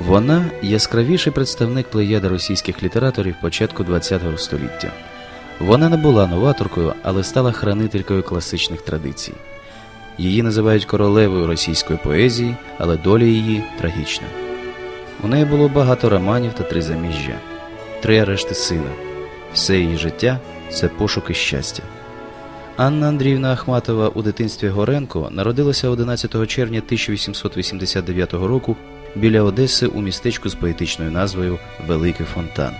Вона яскравіший представник плеяди російських літераторів початку ХХ століття. Вона не була новаторкою, але стала хранителькою класичних традицій. Її називають королевою російської поезії, але доля її трагічна. У неї було багато романів та три заміжжя, три арешти сина. Все її життя це пошуки щастя. Анна Андріївна Ахматова у дитинстві Горенко народилася 11 червня 1889 року біля Одеси у містечку з поетичною назвою Великий Фонтан.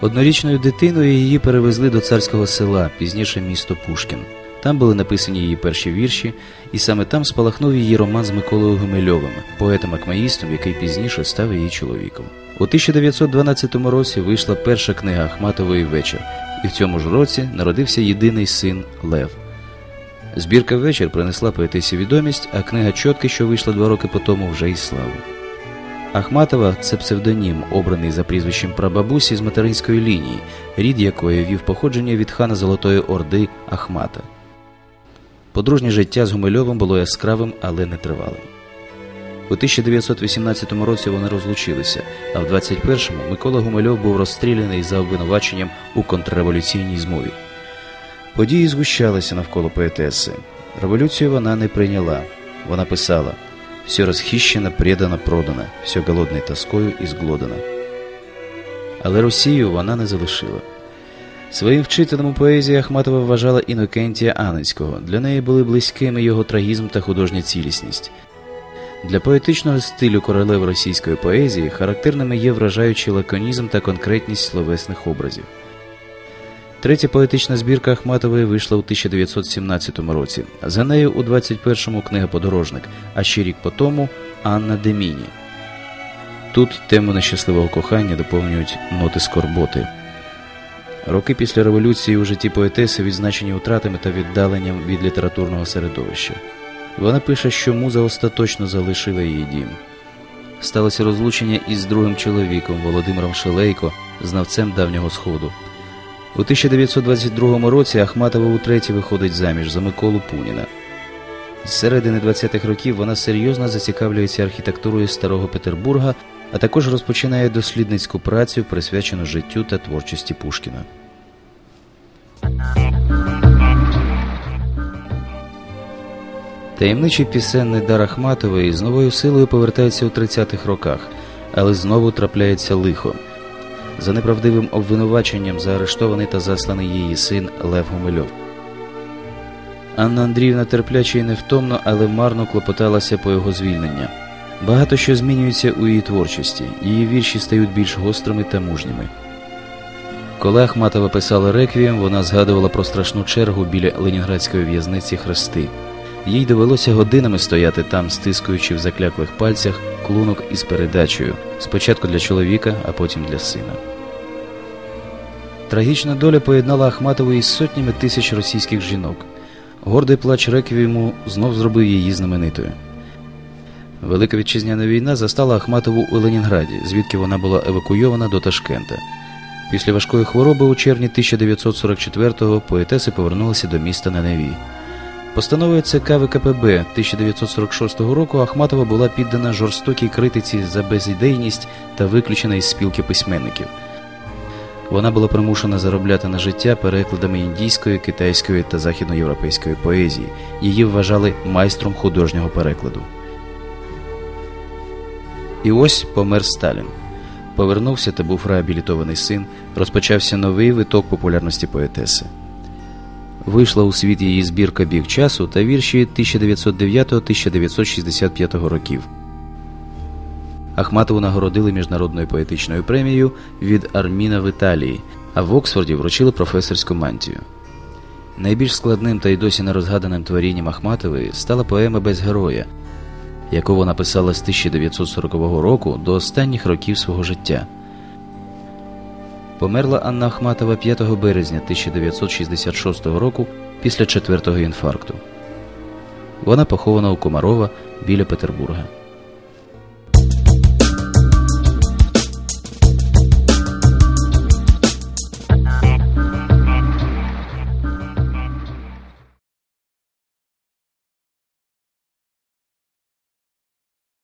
Однорічною дитиною її перевезли до царського села, пізніше місто Пушкін. Там були написані її перші вірші, і саме там спалахнув її роман з Миколою Гумильовим, поетом-акмаїстом, який пізніше став її чоловіком. У 1912 році вийшла перша книга Ахматової вечір, і в цьому ж році народився єдиний син Лев. Збірка вечір принесла поетесі відомість, а книга Чотки, що вийшла два роки по тому, вже й славу. Ахматова це псевдонім, обраний за прізвищем прабабусі з материнської лінії, рід якої вів походження від хана Золотої Орди Ахмата. Подружнє життя з Гумильовим було яскравим, але не тривалим. У 1918 році вони розлучилися, а в 21-му Микола Гумильов був розстріляний за обвинуваченням у контрреволюційній змові. Події згущалися навколо поетеси. Революцію вона не прийняла. Вона писала все розхищено, предано, продано, все голодне тоскою зглодано. Але Росію вона не залишила. Своїм вчителем у поезії Ахматова вважала Інокентія Анинського. Для неї були близькими його трагізм та художня цілісність. Для поетичного стилю королеви російської поезії характерними є вражаючий лаконізм та конкретність словесних образів. Третя поетична збірка Ахматової вийшла у 1917 році. За нею у 21-му книга Подорожник, а ще рік по тому Анна Деміні. Тут тему нещасливого кохання доповнюють ноти скорботи. Роки після революції у житті поетеси відзначені втратами та віддаленням від літературного середовища. Вона пише, що муза остаточно залишила її дім. Сталося розлучення із другим чоловіком Володимиром Шелейко, знавцем давнього сходу. У 1922 році Ахматова утретє виходить заміж за Миколу Пуніна. З середини 20-х років вона серйозно зацікавлюється архітектурою Старого Петербурга, а також розпочинає дослідницьку працю, присвячену життю та творчості Пушкіна. Таємничий пісенний дар Ахматової з новою силою повертається у 30-х роках, але знову трапляється лихо. За неправдивим обвинуваченням заарештований та засланий її син Лев Гумильов. Анна Андріївна терпляче і невтомно, але марно клопоталася по його звільнення. Багато що змінюється у її творчості, її вірші стають більш гострими та мужніми. Коли Ахматова писала реквієм, вона згадувала про страшну чергу біля ленінградської в'язниці Хрести. Їй довелося годинами стояти там, стискуючи в закляклих пальцях клунок із передачею спочатку для чоловіка, а потім для сина. Трагічна доля поєднала Ахматову із сотнями тисяч російських жінок. Гордий плач реквієму знов зробив її знаменитою. Велика вітчизняна війна застала Ахматову у Ленінграді, звідки вона була евакуйована до Ташкента. Після важкої хвороби у червні 1944-го поетеси повернулися до міста на Неві. Постановою ЦК ВКПБ 1946 року Ахматова була піддана жорстокій критиці за безідейність та виключена із спілки письменників. Вона була примушена заробляти на життя перекладами індійської, китайської та західноєвропейської поезії. Її вважали майстром художнього перекладу. І ось помер Сталін. Повернувся та був реабілітований син. Розпочався новий виток популярності поетеси. Вийшла у світ її збірка Біг часу та вірші 1909-1965 років. Ахматову нагородили міжнародною поетичною премією від Арміна в Італії, а в Оксфорді вручили професорську мантію. Найбільш складним та й досі нерозгаданим творінням Ахматової стала поема Без героя, яку вона писала з 1940 року до останніх років свого життя. Померла Анна Ахматова 5 березня 1966 року після четвертого інфаркту. Вона похована у Комарова біля Петербурга.